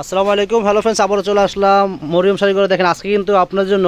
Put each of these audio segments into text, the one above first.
আসসালামু আলাইকুম। Hello friends আবারও চলে আসলাম। মরিয়ম শাড়ি করে দেখেন, আজকে কিন্তু আপনার জন্য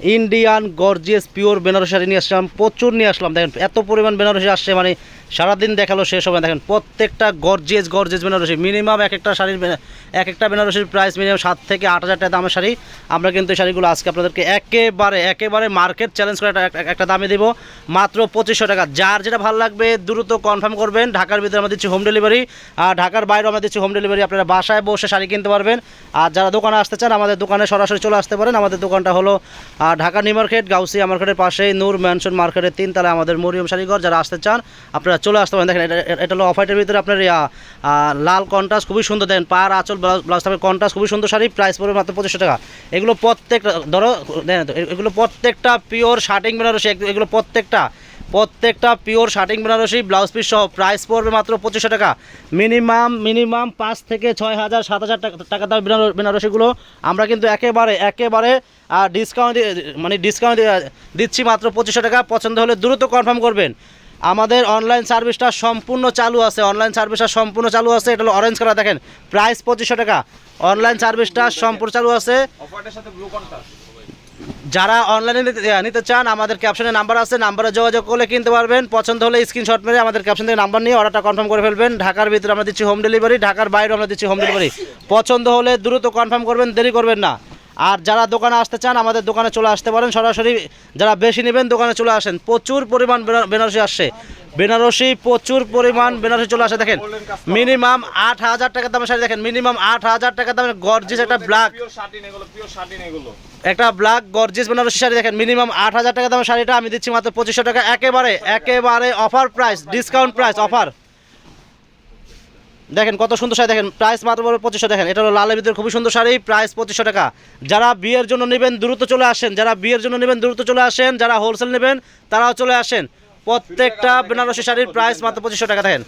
Indian gorgeous pure Benarasi sari নিয়ে আসলাম, প্রচুর নিয়ে আসলাম। দেখেন, এত পরিমাণ বেনারসি আসছে মানে সারাদিন দেখাল, শেষ হবে। দেখেন, প্রত্যেকটা গর্জিয়াস গর্জিয়াস বেনারসি। মিনিমাম এক একটা শাড়ির এক একটা বেনারসির প্রাইস মিনিমাম সাত থেকে আট হাজার টাকা দামের শাড়ি। আমরা কিন্তু এই শাড়িগুলো আজকে আপনাদেরকে একেবারে একেবারে মার্কেট চ্যালেঞ্জ করে একটা- দামে দেবো। মাত্র পঁচিশশো টাকা। যার যেটা ভালো লাগবে, দ্রুত কনফার্ম করবেন। ঢাকার ভিতরে আমরা দিচ্ছি হোম ডেলিভারি আর ঢাকার বাইরেও আমরা দিচ্ছি হোম ডেলিভারি আপনারা বাসায় বসে শাড়ি কিনতে পারবেন। আর যারা দোকানে আসতে চান, আমাদের দোকানে সরাসরি চলে আসতে পারেন। আমাদের দোকানটা হলো আহ, ঢাকা নিউ মার্কেট গাউসি মার্কেটের পাশে নূর ম্যানশন মার্কেটের তিন তালে আমাদের মরিয়ম শাড়িঘর যারা আসতে চান আপনারা চলে আসতে পারেন। দেখেন এটা- হলো অফাইটের ভিতরে আপনার লাল কন্টাস খুবই সুন্দর। দেন পার আঁচল ব্লাউজ থাকবে কন্ট্রাস্ট খুবই সুন্দর শাড়ি প্রাইস পড়বে মাত্র পঁচিশশো টাকা। এগুলো প্রত্যেকটা ধরো এগুলো প্রত্যেকটা পিওর শার্টিং বেনারসি এগুলো প্রত্যেকটা প্রত্যেকটা pure shirting Benarasi, blouse piece সহ প্রাইস পড়বে মাত্র পঁচিশশো টাকা। মিনিমাম মিনিমাম পাঁচ থেকে ছয় হাজার, সাত হাজার টাকা দাম বেনারসিগুলো। আমরা কিন্তু একেবারে একেবারে ডিসকাউন্ট মানে ডিসকাউন্ট দিচ্ছি মাত্র পঁচিশশো টাকা। পছন্দ হলে দ্রুত কনফার্ম করবেন। আমাদের অনলাইন সার্ভিসটা সম্পূর্ণ চালু আছে। অনলাইন সার্ভিসটা সম্পূর্ণ চালু আছে। এটা হলো অরেঞ্জ কালার দেখেন। প্রাইস পঁচিশশো টাকা। অনলাইন সার্ভিসটা সম্পূর্ণ চালু আছে। অফারটার সাথে ব্লু যারা অনলাইনে নিতে চান আমাদের ক্যাপশনে নাম্বার আছে নাম্বারে যোগাযোগ করলে কিনতে পারবেন। পছন্দ হলে স্ক্রিনশট মেরে আমাদের ক্যাপশন থেকে নাম্বার নিয়ে অর্ডারটা কনফার্ম করে ফেলবেন। ঢাকার ভিতরে আমরা দিচ্ছি হোম ডেলিভারি ঢাকার বাইরে আমরা দিচ্ছি হোম ডেলিভারি পছন্দ হলে দ্রুত কনফার্ম করবেন দেরি করবেন না। আর যারা দোকানে আসতে চান আমাদের দোকানে চলে আসতে পারেন। সরাসরি যারা বেশি নেবেন দোকানে চলে আসেন। প্রচুর পরিমাণ বেনা- বেনারসি আসছে। বেনারসি প্রচুর পরিমাণ বেনারসি চলে আসে। দেখেন মিনিমাম আট হাজার টাকা দামের শাড়ি দেখেন। মিনিমাম আট হাজার টাকা দামের গর্জিস একটা ব্ল্যাক একটা ব্ল্যাক গর্জিয়াস বেনারসি শাড়ি দেখেন। মিনিমাম আট হাজার টাকা দামের শাড়িটা আমি দিচ্ছি মাত্র পঁচিশশো টাকা। একেবারে একেবারে offer price discount price offer দেখেন কত সুন্দর শাড়ি দেখেন প্রাইস মাত্র পড়বে পঁচিশশো দেখেন এটা হলো লালের ভিতরে খুবই সুন্দর শাড়ি প্রাইস পঁচিশশো টাকা। যারা বিয়ের জন্য নেবেন দ্রুত চলে আসেন যারা বিয়ের জন্য নেবেন দ্রুত চলে আসেন যারা হোলসেল নেবেন তারাও চলে আসেন। প্রত্যেকটা বেনারসি শাড়ির প্রাইস মাত্র পঁচিশশো টাকা দেখেন।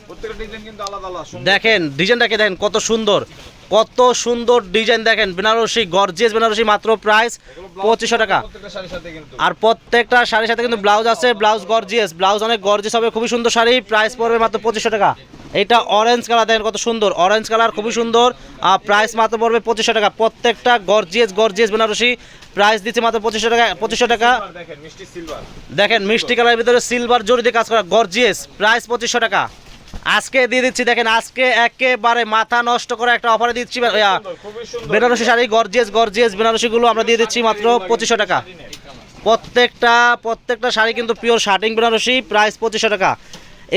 দেখেন ডিজাইনটাকে দেখেন কত সুন্দর। কত সুন্দর ডিজাইন দেখেন বেনারসি গর্জিয়াস বেনারসি মাত্র প্রাইস পঁচিশশো টাকা। আর প্রত্যেকটা শাড়ির সাথে কিন্তু ব্লাউজ আছে ব্লাউজ গর্জিয়াস ব্লাউজ অনেক গর্জিয়াস হবে খুবই সুন্দর শাড়ি প্রাইস পড়বে মাত্র পঁচিশশো টাকা। এটা অরেঞ্জ কালার দেখেন কত সুন্দর অরেঞ্জ কালার খুবই সুন্দর আর প্রাইস মাত্র পড়বে পঁচিশশো টাকা। প্রত্যেকটা গর্জিয়াস গর্জিয়াস বেনারসি প্রাইস দিচ্ছে মাত্র পঁচিশশো টাকা পঁচিশশো টাকা। দেখেন মিষ্টি সিলভার দেখেন মিষ্টি কালারের ভিতরে সিলভার জড়ি দিয়ে কাজ করা গর্জিয়াস প্রাইস পঁচিশশো টাকা। আজকে দিয়ে দিচ্ছি দেখেন আজকে একেবারে মাথা নষ্ট করে একটা অফারে দিচ্ছি। বেনারসি শাড়ি গর্জিয়াস গর্জিয়াস বেনারসিগুলো আমরা দিয়ে দিচ্ছি মাত্র পঁচিশশো টাকা। প্রত্যেকটা প্রত্যেকটা শাড়ি কিন্তু পিওর শার্টিং বেনারসি প্রাইস পঁচিশশো টাকা।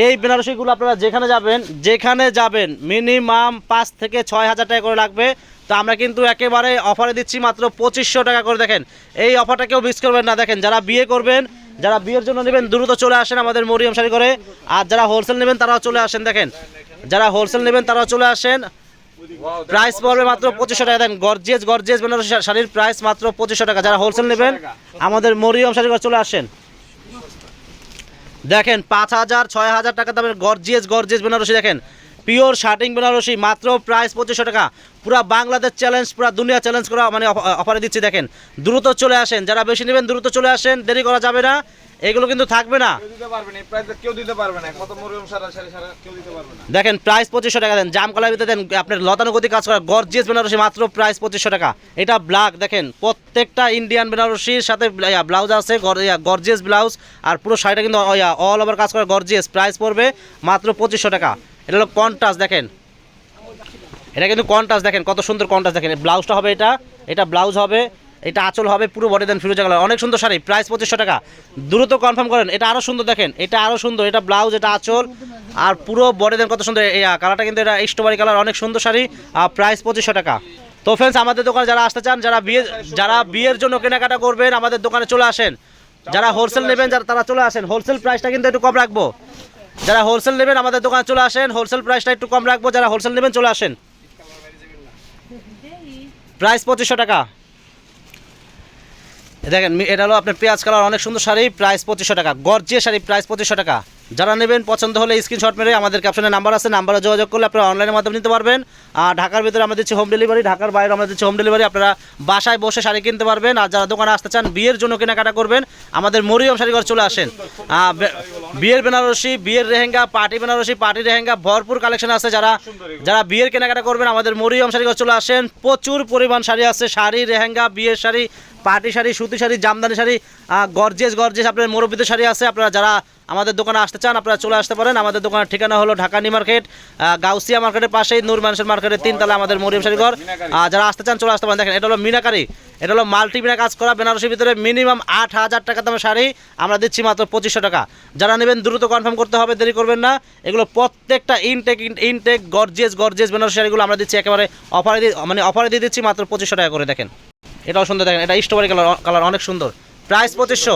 এই বেনারসিগুলো আপনারা যেখানে যাবেন যেখানে যাবেন মিনিমাম পাঁচ থেকে ছয় হাজার টাকা করে লাগবে। তো আমরা কিন্তু একেবারে অফারে দিচ্ছি মাত্র পঁচিশশো টাকা করে দেখেন। এই অফারটা কেউ মিস করবেন না। দেখেন যারা বিয়ে করবেন যারা বিয়ের জন্য নেবেন দ্রুত চলে আসেন আমাদের মরিয়ম শাড়ি করে আর যারা হোলসেল নেবেন, তারাও চলে আসেন, দেখেন। যারা হোলসেল নেবেন, তারাও চলে আসেন। প্রাইস পড়বে মাত্র পঁচিশশো টাকা। দেন গর্জিয়াস গর্জিয়াস বেনারসি শাড়ির প্রাইস মাত্র পঁচিশশো টাকা। যারা হোলসেল নেবেন, আমাদের মরিয়ম শাড়ি ঘর চলে আসেন। দেখেন, পাঁচ হাজার, ছয় হাজার টাকা দামের গর্জিয়াস গর্জিয়াস বেনারসি, দেখেন। পিওর শার্টিং বেনারসি মাত্র প্রাইস পঁচিশশো টাকা। পুরা বাংলাদেশ চ্যালেঞ্জ পুরা দুনিয়া চ্যালেঞ্জ করা মানে অফ- অফারে দিচ্ছি দেখেন। দ্রুত চলে আসেন যারা বেশি নেবেন দ্রুত চলে আসেন দেরি করা যাবে না। এগুলো কিন্তু থাকবে না। দেখেন প্রাইস পঁচিশশো টাকা দেন জাম কলার ভিতরে দেন আপনার লতানুগতি কাজ করা গর্জিয়াস বেনারসি মাত্র প্রাইস পঁচিশশো টাকা। এটা ব্ল্যাক দেখেন প্রত্যেকটা ইন্ডিয়ান বেনারসির সাথে ব্লাউজ আছে গর্জিয়াস ব্লাউজ আর পুরো শাড়িটা কিন্তু অল ওভার কাজ করা গর্জিয়াস প্রাইস পড়বে মাত্র পঁচিশশো টাকা। এটা হলো কন্টাস দেখেন। এটা কিন্তু কন্টাস দেখেন, কত সুন্দর কন্টাস দেখেন। ব্লাউজটা হবে এটা এটা ব্লাউজ হবে, এটা আঁচল হবে, পুরো বডি দেন ফিরোজা কালার অনেক সুন্দর শাড়ি প্রাইস পঁচিশশো টাকা। দ্রুত কনফার্ম করেন, এটা আরও সুন্দর দেখেন, এটা আরও সুন্দর, এটা ব্লাউজ, এটা আঁচল, আর পুরো বডি দেন কত সুন্দর কালারটা কিন্তু এটা স্ট্রবেরি কালার অনেক সুন্দর শাড়ি, আর প্রাইস পঁচিশশো টাকা। তো ফ্রেন্ডস আমাদের দোকানে যারা আসতে চান, যারা বিয়ে, যারা বিয়ের জন্য কেনাকাটা করবেন, আমাদের দোকানে চলে আসেন। যারা হোলসেল নেবেন, যারা, তারা চলে আসেন। হোলসেল প্রাইসটা কিন্তু একটু কম রাখব। যারা হোলসেল নেবেন আমাদের দোকানে চলে আসেন। হোলসেল প্রাইসটা একটু কম রাখব যারা হোলসেল নেবেন চলে আসেন। প্রাইস পঁচিশশো টাকা। দেখেন এটা হলো আপনার পেঁয়াজ কালার, অনেক সুন্দর শাড়ি, প্রাইস পঁচিশশো টাকা। গর্জিয়া শাড়ি, প্রাইস পঁচিশশো টাকা। যারা নেবেন, পছন্দ হলে স্ক্রিনশট মেরে আমাদের ক্যাপশনে নাম্বার আছে নাম্বারে যোগাযোগ করলে আপনারা অনলাইনের মাধ্যমে নিতে পারবেন। আর ঢাকার ভিতরে আমরা দিচ্ছি হোম ডেলিভারি ঢাকার বাইরে আমাদের দিচ্ছি হোম ডেলিভারি আপনারা বাসায় বসে শাড়ি কিনতে পারবেন। আর যারা দোকানে আসতে চান, বিয়ের জন্য কেনাকাটা করবেন, আমাদের মরিয়ম শাড়ি ঘর চলে আসেন। বিয়ের বেনারসি, বিয়ের রেহেঙ্গা পার্টি বেনারসি, পার্টি রেহেঙ্গা ভরপুর কালেকশন আছে যারা যারা বিয়ের কেনাকাটা করবেন, আমাদের মরিয়ম শাড়ি ঘর চলে আসেন। প্রচুর পরিমাণ শাড়ি আছে, শাড়ি রেহেঙ্গা বিয়ের শাড়ি পার্টি শাড়ি সুতি শাড়ি জামদানি শাড়ি গর্জেস গর্জেস আপনার মোরব্বিদের শাড়ি আছে। আপনারা যারা আমাদের দোকানে আসতে চান আপনারা চলে আসতে পারেন। আমাদের দোকানের ঠিকানা হলো ঢাকা নিউ মার্কেট গাউসিয়া মার্কেটের পাশেই নূর মানুষের মার্কেটের তিনতলা আমাদের মরিয়ম শাড়িঘর আর যারা আসতে চান চলে আসতে পারেন। দেখেন এটা হলো মিনাকারি। এটা হলো মাল্টি মিনা কাজ করা বেনারসির ভিতরে মিনিমাম আট হাজার টাকা দামের শাড়ি। আমরা দিচ্ছি মাত্র পঁচিশশো টাকা। যারা নেবেন দ্রুত কনফার্ম করতে হবে দেরি করবেন না। এগুলো প্রত্যেকটা intact intact gorgeous gorgeous Benarasi শাড়িগুলো আমরা দিচ্ছি। একেবারে অফারে দিয়ে মানে অফারে দিয়ে দিচ্ছি মাত্র পঁচিশশো টাকা করে দেখেন। এটাও সুন্দর দেখেন এটা স্ট্রবেরি কালার কালার অনেক সুন্দর। প্রাইস পঁচিশশো।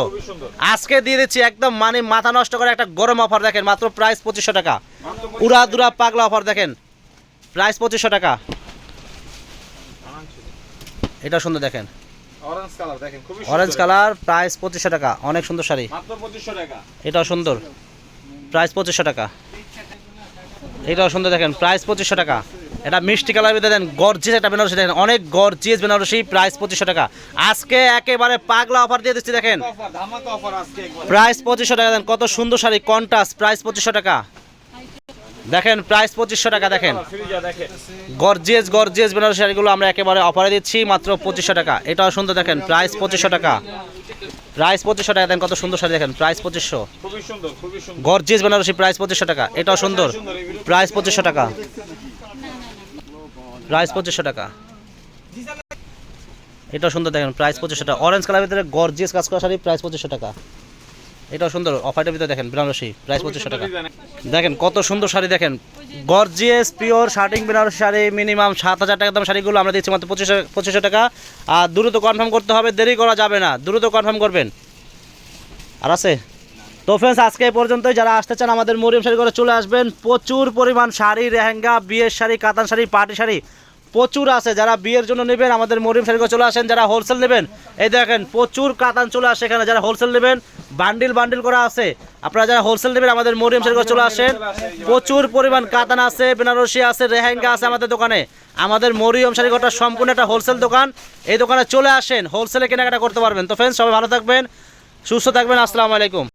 আজকে দিয়ে দিচ্ছি একদম মানে মাথা নষ্ট করে একটা গরম অফার দেখেন মাত্র প্রাইস পঁচিশশো টাকা। উড়া দুরা পাগলা অফার দেখেন প্রাইস পঁচিশশো টাকা। এটা সুন্দর দেখেন। অরেঞ্জ কালার প্রাইস পঁচিশশো টাকা অনেক সুন্দর শাড়ি। এটাও সুন্দর। প্রাইস পঁচিশশো টাকা। এটাও সুন্দর দেখেন প্রাইস পঁচিশশো টাকা। এটা মিষ্টি কালার ভিতরে দেন গর্জিয়াস একটা বেনারসি দেখেন অনেক গর্জিয়াস বেনারসি প্রাইস পঁচিশশো টাকা। আজকে একেবারে পাগলা অফার দিয়ে দিচ্ছি দেখেন। প্রাইস পঁচিশশো টাকা দেন কত সুন্দর শাড়ি কন্টাস প্রাইস পঁচিশশো টাকা। দেখেন প্রাইস পঁচিশশো টাকা দেখেন। গর্জিয়াস গর্জিয়াস বেনারসি শাড়িগুলো আমরা একেবারে অফারে দিচ্ছি মাত্র পঁচিশশো টাকা। এটাও সুন্দর দেখেন প্রাইস পঁচিশশো টাকা। প্রাইস পঁচিশশো টাকা দেন কত সুন্দর শাড়ি দেখেন প্রাইস পঁচিশশো। গর্জিয়াস বেনারসি প্রাইস পঁচিশশো টাকা এটাও সুন্দর। প্রাইস পঁচিশশো টাকা। প্রাইস পঁচিশশো টাকা। এটাও সুন্দর দেখেন, প্রাইস পঁচিশশো টাকা। অরেঞ্জ কালার ভিতরে গর্জিয়াস কাজ করা শাড়ি, প্রাইস পঁচিশশো টাকা। এটাও সুন্দর, অফারটার ভিতরে দেখেন, বেনারসি, প্রাইস পঁচিশশো টাকা। দেখেন, কত সুন্দর শাড়ি দেখেন। Gorgeous pure shirting Benarasi sari minimum সাত হাজার টাকা দাম শাড়িগুলো আমরা দিচ্ছি মাত্র পঁচিশশো পঁচিশশো টাকা। আর দ্রুত কনফার্ম করতে হবে, দেরি করা যাবে না। দ্রুত কনফার্ম করবেন। আর আছে? তো ফ্রেন্ডস আজকে এই পর্যন্তই। যারা আসতে চান আমাদের মরিয়ম শাড়ি করে চলে আসবেন। প্রচুর পরিমাণ শাড়ি রেহেঙ্গা বিয়ের শাড়ি, কাতান শাড়ি, পার্টি শাড়ি প্রচুর আছে। যারা বিয়ের জন্য নেবেন, আমাদের মরিয়ম শাড়ি করে চলে আসেন, যারা হোলসেল নেবেন, এই দেখেন প্রচুর কাতান চলে আসে এখানে। যারা হোলসেল নেবেন বান্ডিল বান্ডিল করা আছে। আপনারা যারা হোলসেল নেবেন, আমাদের মরিয়ম শাড়ি করে চলে আসেন। প্রচুর পরিমাণ কাতান আছে, বেনারসি আছে রেহেঙ্গা আছে আমাদের দোকানে। আমাদের মরিয়ম শাড়ি ঘরটা সম্পূর্ণ একটা হোলসেল দোকান। এই দোকানে চলে আসেন হোলসেলে কেনাকাটা করতে পারবেন। তো ফ্রেন্ডস সবাই ভালো থাকবেন, সুস্থ থাকবেন। আসসালামু আলাইকুম।